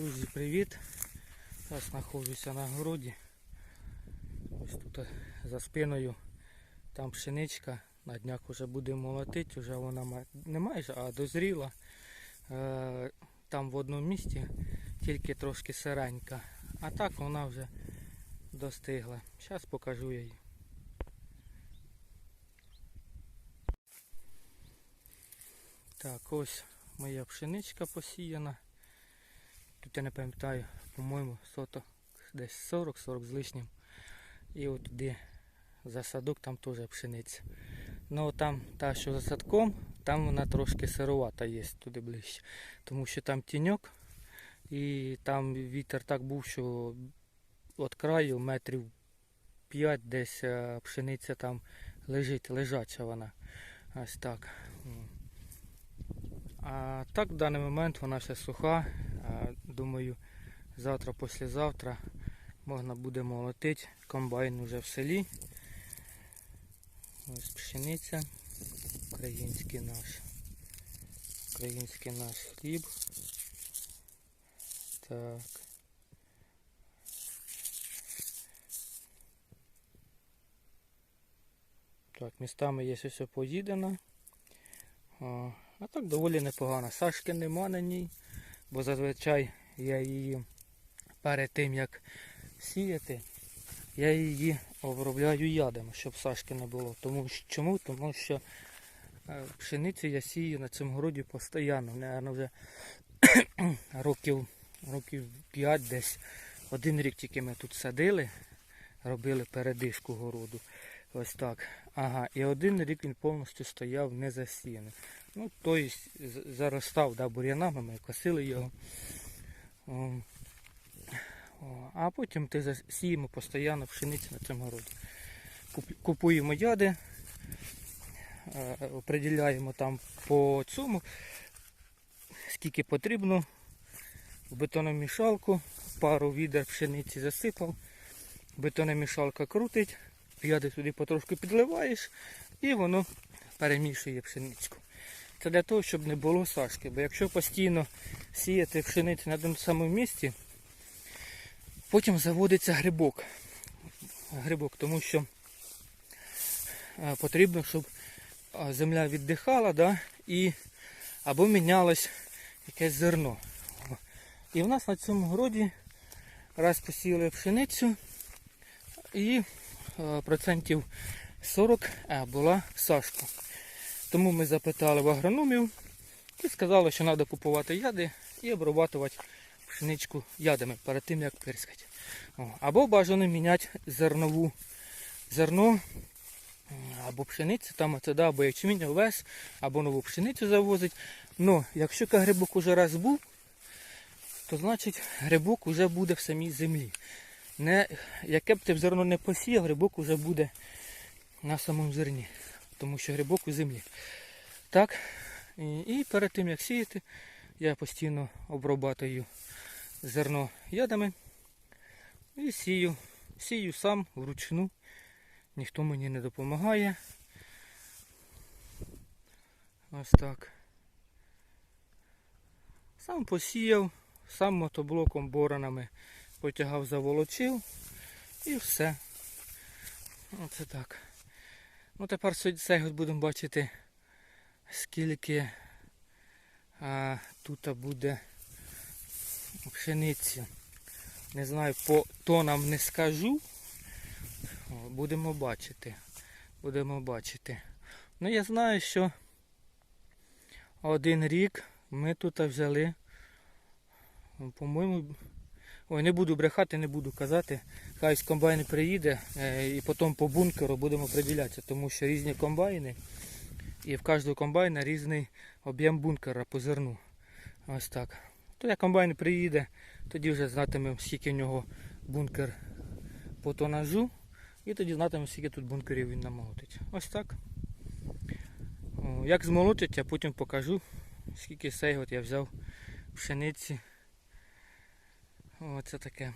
Друзі, привіт! Зараз знаходжуся на городі. Ось тут е, за спиною там пшеничка. На днях вже будемо молотити, вже вона не майже, а дозріла. Е, Там в одному місці тільки трошки сиренька. А так вона вже достигла. Зараз покажу її. Так, ось моя пшеничка посіяна. Тут я не пам'ятаю, по-моєму, соток десь 40-40 з лишнім. І от туди за садок там теж пшениця. Ну там та, що за садком, там вона трошки сировата є туди ближче. Тому що там тіньок і там вітер так був, що від краю метрів 5 десь е, пшениця там лежить, лежача вона. Ось так. А так в даний момент вона ще суха. Думаю, завтра, післязавтра можна буде молотити. Комбайн вже в селі. Ось пшениця. Український наш. Український наш хліб. Так. Так, містами є все поїдено. А так доволі непогано. Сашки нема на ній, бо зазвичай я її перед тим як сіяти, я її обробляю ядами, щоб сашки не було. Тому чому? Тому що е, пшеницю я сію на цьому городі постійно. Наверно, вже років, років 5 десь. Один рік тільки ми тут садили, робили передишку городу. Ось так. Ага, і один рік він повністю стояв не засіяний. Ну, тобто заростав да, бур'янами, ми косили його. А потім ти засіємо постійно пшеницю на цьому городі. Купуємо яди, е, определяємо там по цьому, скільки потрібно. В бетономішалку, пару відер пшениці засипав, бетономішалка крутить, яди туди потрошку підливаєш і воно перемішує пшеничку. Це для того, щоб не було сашки. Бо якщо постійно сіяти пшеницю на одному самому місці, потім заводиться грибок. Грибок, тому що е, потрібно, щоб е, земля віддихала да, і або мінялось якесь зерно. І в нас на цьому городі раз посіяли пшеницю і е, процентів 40 е, була сашка. Тому ми запитали в агрономів і сказали, що треба купувати яди і обрабатувати пшеничку ядами перед тим, як пирскати. Або бажано міняти зернову зерно або пшеницю, там оце, да, або ячмінь, овес, або нову пшеницю завозить. Ну, якщо грибок уже раз був, то значить грибок вже буде в самій землі. Не, яке б ти б зерно не посіяв, грибок вже буде на самому зерні тому що грибок у землі. Так, і, перед тим як сіяти, я постійно обрабатую зерно ядами і сію. Сію сам вручну. Ніхто мені не допомагає. Ось так. Сам посіяв, сам мотоблоком боронами потягав, заволочив і все. Оце так. Ну тепер год будемо бачити, скільки а, тут буде пшениці. Не знаю, по тонам не скажу. Будемо бачити. Будемо бачити. Ну я знаю, що один рік ми тут взяли, по-моєму, ой, не буду брехати, не буду казати. Хай з комбайн приїде е, і потім по бункеру будемо приділятися, тому що різні комбайни і в кожного комбайна різний об'єм бункера по зерну. Ось так. То як комбайн приїде, тоді вже знатимемо, скільки в нього бункер по тонажу. І тоді знатимемо, скільки тут бункерів він намолотить. Ось так. Як змолотить, я потім покажу, скільки сей от я взяв пшениці. Оце таке.